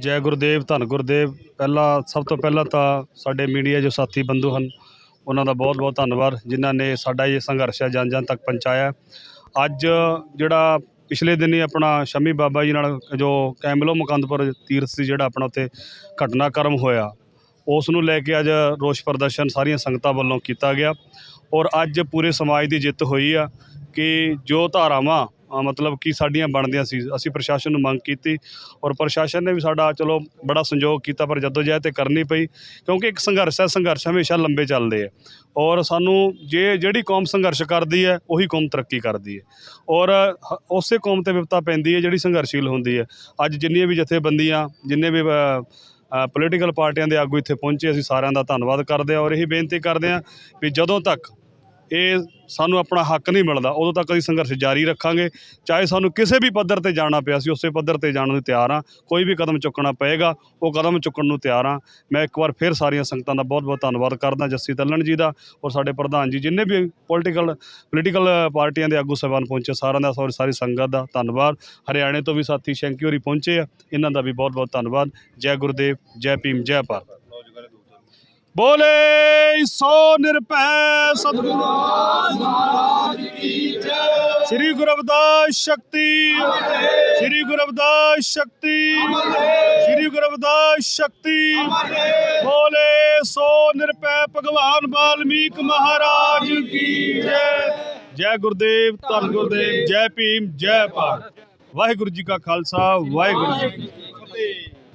ਜੈ ਗੁਰਦੇਵ, ਧੰਨ ਗੁਰਦੇਵ। ਪਹਿਲਾਂ, ਸਭ ਤੋਂ ਪਹਿਲਾਂ ਤਾਂ ਸਾਡੇ ਮੀਡੀਆ ਜੋ ਸਾਥੀ ਬੰਧੂ ਹਨ, ਉਹਨਾਂ ਦਾ ਬਹੁਤ ਬਹੁਤ ਧੰਨਵਾਦ, ਜਿਨ੍ਹਾਂ ਨੇ ਸਾਡਾ ਇਹ ਸੰਘਰਸ਼ ਹੈ ਜਨ ਜਨ ਤੱਕ ਪਹੁੰਚਾਇਆ। ਅੱਜ ਜਿਹੜਾ ਪਿਛਲੇ ਦਿਨੀ ਆਪਣਾ ਸ਼ਮੀ ਬਾਬਾ ਜੀ ਨਾਲ ਜੋ ਕੈਮਲੋ ਮੁਕੰਦਪੁਰ ਤੀਰਥ ਸੀ, ਜਿਹੜਾ ਆਪਣਾ ਉੱਥੇ ਘਟਨਾਕ੍ਰਮ ਹੋਇਆ, ਉਸ ਨੂੰ ਲੈ ਕੇ ਅੱਜ ਰੋਸ ਪ੍ਰਦਰਸ਼ਨ ਸਾਰੀਆਂ ਸੰਗਤਾਂ ਵੱਲੋਂ ਕੀਤਾ ਗਿਆ। ਔਰ ਅੱਜ ਪੂਰੇ ਸਮਾਜ ਦੀ ਜਿੱਤ ਹੋਈ ਆ ਕਿ ਜੋ ਧਾਰਾਵਾਂ ਮਤਲਬ ਕਿ ਸਾਡੀਆਂ ਬਣਦੀਆਂ ਸੀ। ਅਸੀਂ ਪ੍ਰਸ਼ਾਸਨ ਨੂੰ ਮੰਗ ਕੀਤੀ ਔਰ ਪ੍ਰਸ਼ਾਸਨ ਨੇ ਵੀ ਸਾਡਾ ਚਲੋ ਬੜਾ ਸੰਯੋਗ ਕੀਤਾ, ਪਰ ਜਦੋਂ ਜਦੋਜਹਿਦ ਤੇ ਕਰਨੀ ਪਈ ਕਿਉਂਕਿ ਇੱਕ ਸੰਘਰਸ਼ ਹੈ, ਸੰਘਰਸ਼ ਹਮੇਸ਼ਾ ਲੰਬੇ ਚੱਲਦੇ ਆ। ਔਰ ਸਾਨੂੰ ਜੇ ਜਿਹੜੀ ਕੌਮ ਸੰਘਰਸ਼ ਕਰਦੀ ਹੈ, ਉਹੀ ਕੌਮ ਤਰੱਕੀ ਕਰਦੀ ਹੈ। ਔਰ ਉਸੇ ਕੌਮ ਤੇ ਵਿਪਤਾ ਪੈਂਦੀ ਹੈ ਜਿਹੜੀ ਸੰਘਰਸ਼ੀਲ ਹੁੰਦੀ ਹੈ। ਅੱਜ ਜਿੰਨੀਆਂ ਵੀ ਜਥੇਬੰਦੀਆਂ, ਜਿੰਨੇ ਵੀ ਪੋਲੀਟੀਕਲ ਪਾਰਟੀਆਂ ਦੇ ਆਗੂ ਇੱਥੇ ਪਹੁੰਚੇ, ਅਸੀਂ ਸਾਰਿਆਂ ਦਾ ਧੰਨਵਾਦ ਕਰਦੇ ਹਾਂ ਔਰ ਇਹੀ ਬੇਨਤੀ ਕਰਦੇ ਹਾਂ ਵੀ ਜਦੋਂ ਤੱਕ ਇਹ ਸਾਨੂੰ ਆਪਣਾ ਹੱਕ ਨਹੀਂ ਮਿਲਦਾ। ਉਦੋਂ ਤੱਕ ਅਸੀਂ ਸੰਘਰਸ਼ ਜਾਰੀ ਰੱਖਾਂਗੇ। ਚਾਹੇ ਸਾਨੂੰ ਕਿਸੇ ਵੀ ਪੱਧਰ ਤੇ ਜਾਣਾ ਪਿਆ ਸੀ, ਉਸੇ ਪੱਧਰ ਤੇ ਜਾਣ ਨੂੰ ਤਿਆਰ ਹਾਂ। ਕੋਈ ਵੀ ਕਦਮ ਚੁੱਕਣਾ ਪਏਗਾ, ਉਹ ਕਦਮ ਚੁੱਕਣ ਨੂੰ ਤਿਆਰ ਹਾਂ। ਮੈਂ ਇੱਕ ਵਾਰ ਫਿਰ ਸਾਰੀਆਂ ਸੰਗਤਾਂ ਦਾ ਬਹੁਤ ਬਹੁਤ ਧੰਨਵਾਦ ਕਰਦਾ, ਜੱਸੀ ਤੱਲਣ ਜੀ ਦਾ ਔਰ ਸਾਡੇ ਪ੍ਰਧਾਨ ਜੀ, ਜਿੰਨੇ ਵੀ ਪੋਲੀਟੀਕਲ ਪੋਲੀਟੀਕਲ ਪਾਰਟੀਆਂ ਦੇ ਆਗੂ ਸਾਹਿਬਾਨ ਪਹੁੰਚੇ, ਸਾਰਿਆਂ ਦਾ ਔਰ ਸਾਰੀ ਸੰਗਤ ਦਾ ਧੰਨਵਾਦ। ਹਰਿਆਣੇ ਤੋਂ ਵੀ ਸਾਥੀ ਸ਼ੈਂਕੀ ਹੋਰੀ ਪਹੁੰਚੇ ਆ। ਇਹਨਾਂ ਦਾ ਵੀ ਬਹੁਤ ਬਹੁਤ ਧੰਨਵਾਦ। ਜੈ ਗੁਰਦੇਵ, ਜੈ ਭੀਮ, ਜੈ ਭਾਰਤ। ਬੋਲੇ, ਸੋ ਨਿਰਭੈ ਸਤਿਗੁਰੂ। ਸ੍ਰੀ ਗੁਰੂ ਰਵਿਦਾਸ ਸ਼ਕਤੀ, ਸ੍ਰੀ ਗੁਰੂ ਰਵਿਦਾਸ ਸ਼ਕਤੀ, ਸ੍ਰੀ ਗੁਰੂ ਰਵਿਦਾਸ ਸ਼ਕਤੀ। ਬੋਲੇ, ਸੋ ਨਿਰਭੈ ਭਗਵਾਨ ਵਾਲਮੀਕ ਮਹਾਰਾਜ ਕੀ ਜੈ। ਜੈ ਗੁਰਦੇਵ, ਧੰਨ ਗੁਰਦੇਵ, ਜੈ ਭੀਮ, ਜੈ ਭਾਰਤ। ਵਾਹਿਗੁਰੂ ਜੀ ਕਾ ਖਾਲਸਾ, ਵਾਹਿਗੁਰੂ ਜੀ